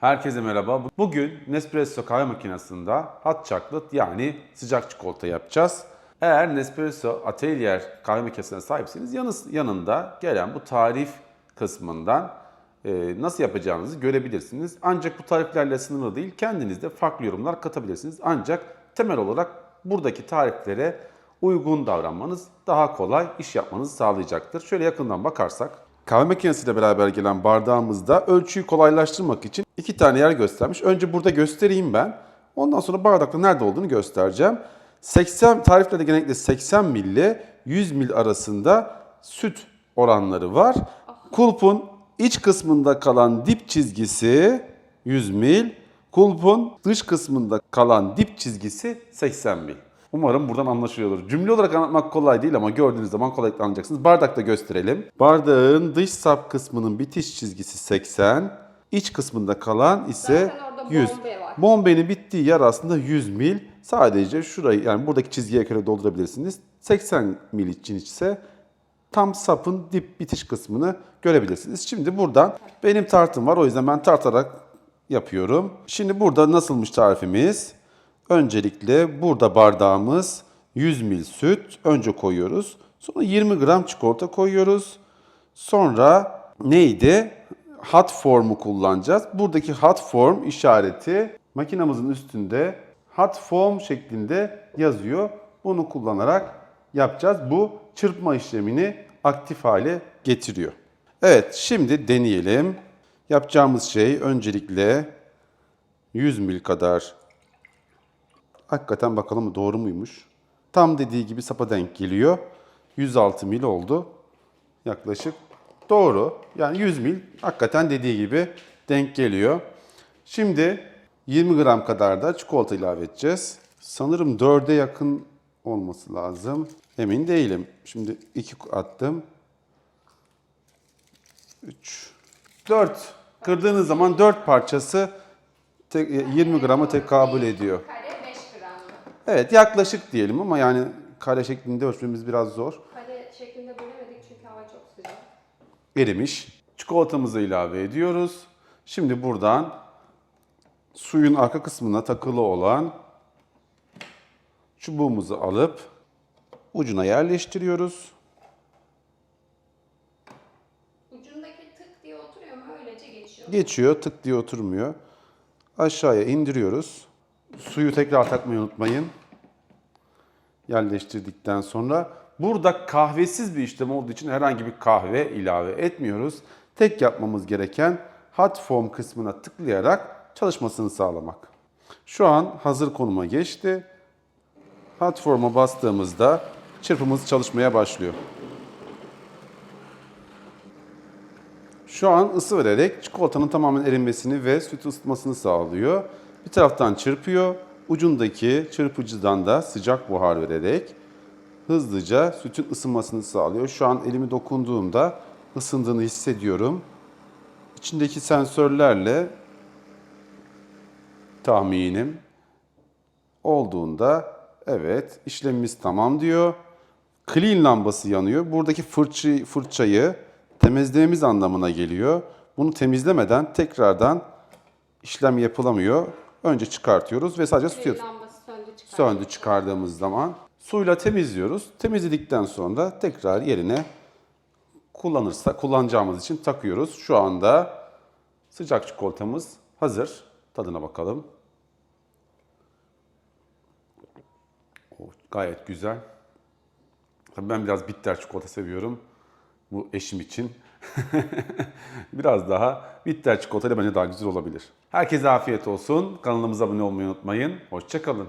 Herkese merhaba. Bugün Nespresso kahve makinesinde hot chocolate yani sıcak çikolata yapacağız. Eğer Nespresso Atelier kahve makinesine sahipseniz yanı- yanında gelen bu tarif kısmından e, nasıl yapacağınızı görebilirsiniz. Ancak bu tariflerle sınırlı değil, kendiniz de farklı yorumlar katabilirsiniz. Ancak temel olarak buradaki tariflere uygun davranmanız daha kolay iş yapmanızı sağlayacaktır. Şöyle yakından bakarsak Kahve makinesiyle beraber gelen bardağımızda ölçüyü kolaylaştırmak için iki tane yer göstermiş. Önce burada göstereyim ben. Ondan sonra bardakta nerede olduğunu göstereceğim. 80 tariflerde genellikle 80 ml ile 100 ml arasında süt oranları var. Kulpun iç kısmında kalan dip çizgisi 100 ml, kulpun dış kısmında kalan dip çizgisi 80 ml. Umarım buradan anlaşılıyordur. Cümle olarak anlatmak kolay değil ama gördüğünüz zaman kolaylıkla anlayacaksınız. Bardakta gösterelim. Bardağın dış sap kısmının bitiş çizgisi 80, iç kısmında kalan ise Zaten orada 100. bombe var. Bombenin bittiği yer aslında 100 mil. Sadece şurayı yani buradaki çizgiye göre doldurabilirsiniz. 80 mil için ise tam sapın dip bitiş kısmını görebilirsiniz. Şimdi buradan benim tartım var o yüzden ben tartarak yapıyorum. Şimdi burada nasılmış tarifimiz? Öncelikle burada bardağımız 100 mil süt önce koyuyoruz. Sonra 20 gram çikolata koyuyoruz. Sonra neydi? Hot form'u kullanacağız. Buradaki hot form işareti makinamızın üstünde hot form şeklinde yazıyor. Bunu kullanarak yapacağız. Bu çırpma işlemini aktif hale getiriyor. Evet, şimdi deneyelim. Yapacağımız şey öncelikle 100 mil kadar Hakikaten bakalım doğru muymuş? Tam dediği gibi sapa denk geliyor. 106 mil oldu. Yaklaşık. Doğru. Yani 100 mil hakikaten dediği gibi denk geliyor. Şimdi 20 gram kadar da çikolata ilave edeceğiz. Sanırım 4'e yakın olması lazım. Emin değilim. Şimdi 2 attım. 3. 4. Kırdığınız zaman 4 parçası tek- 20 grama tekabül ediyor. Kare 5 gram mı? Evet yaklaşık diyelim ama yani kare şeklinde ölçmemiz biraz zor. Kare şeklinde bölemedik çünkü hava çok sıcak. Erimiş. Çikolatamızı ilave ediyoruz. Şimdi buradan suyun arka kısmına takılı olan çubuğumuzu alıp ucuna yerleştiriyoruz. Ucundaki tık diye oturuyor mu öylece geçiyor. Geçiyor, tık diye oturmuyor. Aşağıya indiriyoruz. Suyu tekrar takmayı unutmayın. Yerleştirdikten sonra burada kahvesiz bir işlem olduğu için herhangi bir kahve ilave etmiyoruz. Tek yapmamız gereken hot form kısmına tıklayarak çalışmasını sağlamak. Şu an hazır konuma geçti. Hot form'a bastığımızda çırpımız çalışmaya başlıyor. Şu an ısı vererek çikolatanın tamamen erinmesini ve sütü ısıtmasını sağlıyor. Bir taraftan çırpıyor, ucundaki çırpıcıdan da sıcak buhar vererek hızlıca sütün ısınmasını sağlıyor. Şu an elimi dokunduğumda ısındığını hissediyorum. İçindeki sensörlerle tahminim olduğunda evet işlemimiz tamam diyor. Clean lambası yanıyor. Buradaki fırça, fırçayı temizlememiz anlamına geliyor. Bunu temizlemeden tekrardan işlem yapılamıyor. Önce çıkartıyoruz ve sadece su lambası söndü söndü çıkardığımız zaman suyla temizliyoruz. Temizledikten sonra tekrar yerine kullanırsa kullanacağımız için takıyoruz. Şu anda sıcak çikolatamız hazır. Tadına bakalım. Oh, gayet güzel. Tabii ben biraz bitter çikolata seviyorum. Bu eşim için. biraz daha bitter çikolata ile bence daha güzel olabilir. Herkese afiyet olsun. Kanalımıza abone olmayı unutmayın. Hoşçakalın.